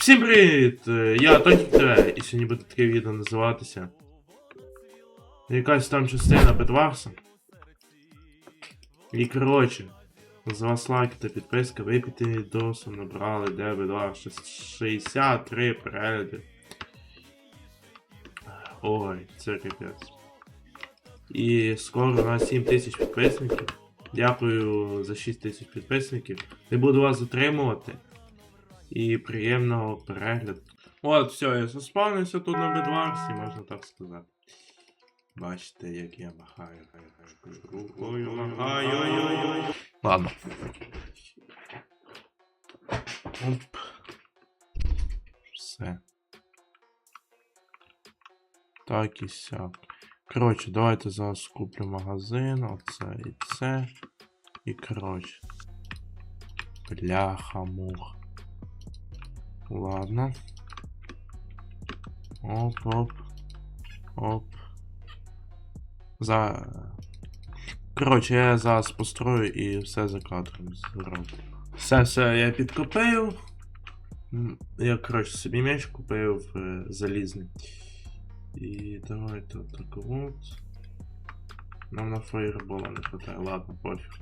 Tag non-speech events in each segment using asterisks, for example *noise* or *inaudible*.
Всім привіт! Е, Я Тонік і сьогодні буде таке відео називатися. Якась там частина Бедварса. І коротше, з вас лайк та підписка, випити відосу, набрали де Бедварс 63 перегляди. Ой, це капець. І скоро у нас 7 тисяч підписників. Дякую за 6 тисяч підписників. Не буду вас затримувати. І приємного перегляду. От, все, я заспавнився тут на бедварсі, можна так сказати. Бачите, як я махаю. Рукою махаю. Ой-ой-ой. Ладно. Оп. Все. Так і сяк. Коротше, давайте зараз куплю магазин, оце і це. І коротше. Бляха мух. Ладно. Оп, оп. Оп. За. Коротше, я зараз построю і все за кадром зроблю. Все, все, я підкупив. М, Я, коротше, собі меч купив е, залізний. І давайте так от. Нам на фаєрбола не хватає, ладно, пофіг.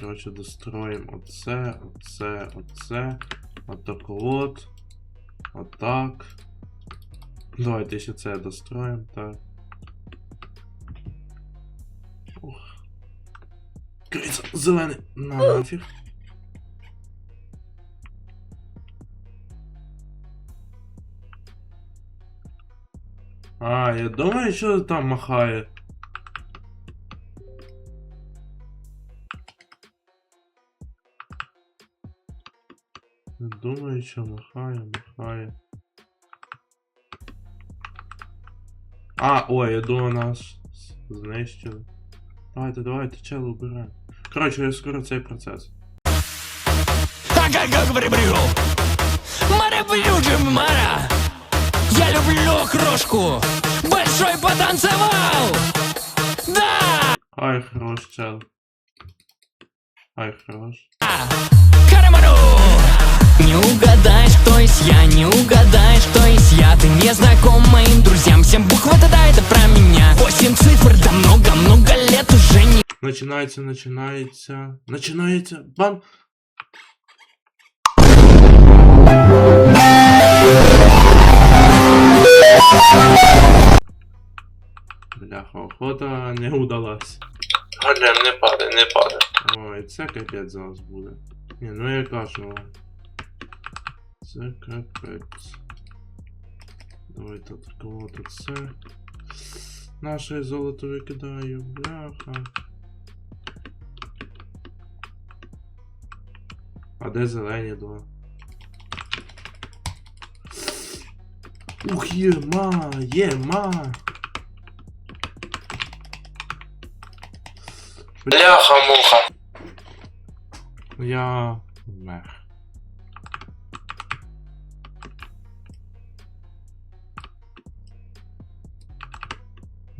Коротше, достроїмо оце, оце, оце. Отак от. Отак. Давайте ще це достроїмо, так. Ух. Криця, зелений. На нафіг. А, я думаю, що там махає. думаю, що махає, махає. А, ой, я думаю, нас знищили. Давайте, давайте, чело убираємо. Коротше, я скоро цей процес. Ага-га-говори-брю. Маре-блюджем, Мара. Я люблю крошку. Большой потанцевал. Да. Ай, хорош, чел. Ай, хорош. Караману. Не угадаешь, кто есть я, не угадаешь, кто есть я Ты не знаком моим друзьям, всем буква да это про меня Восемь цифр, да много-много лет уже не Начинається, начинається. Начинається. Бам! Бляха, охота не удалась. Глянь, не падай, не падай. Ой, це капець зараз буде. Ні, ну я кажу. Вам. Це капець. Давайте такого тут це. Наше золото викидаю, бляха. А де зелені два? Ух, єма, єма. Бляха-муха. Я вмер.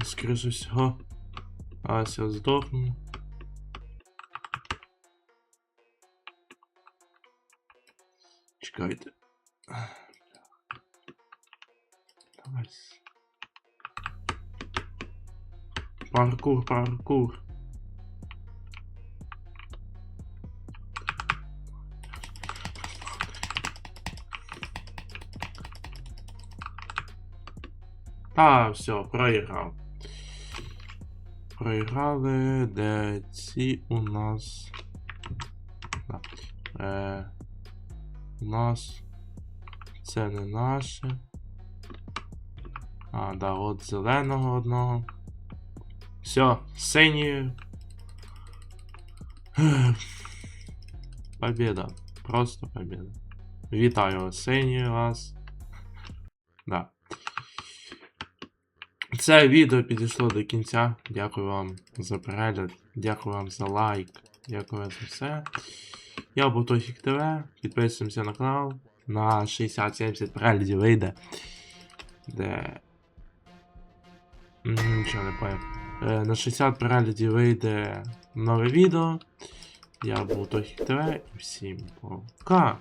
Скоріше всього. Ася здохну. Чекайте. Паркур, паркур. Та, все, проіграв. Проіграли, де ці у нас. Да. Е, у нас. Це не наше. А, да, от зеленого одного. Все, синій. Побіда. Просто побіда. Вітаю, синій вас. *laughs* Да. Це відео підійшло до кінця. Дякую вам за перегляд, дякую вам за лайк, дякую вам за все. Я був Тофік ТВ. Підписуємося на канал. На 60-70 переглядів вийде. Де. Нічого не поняв. Е, На 60 переглядів вийде нове відео. Я був Тофік ТВ і всім пока.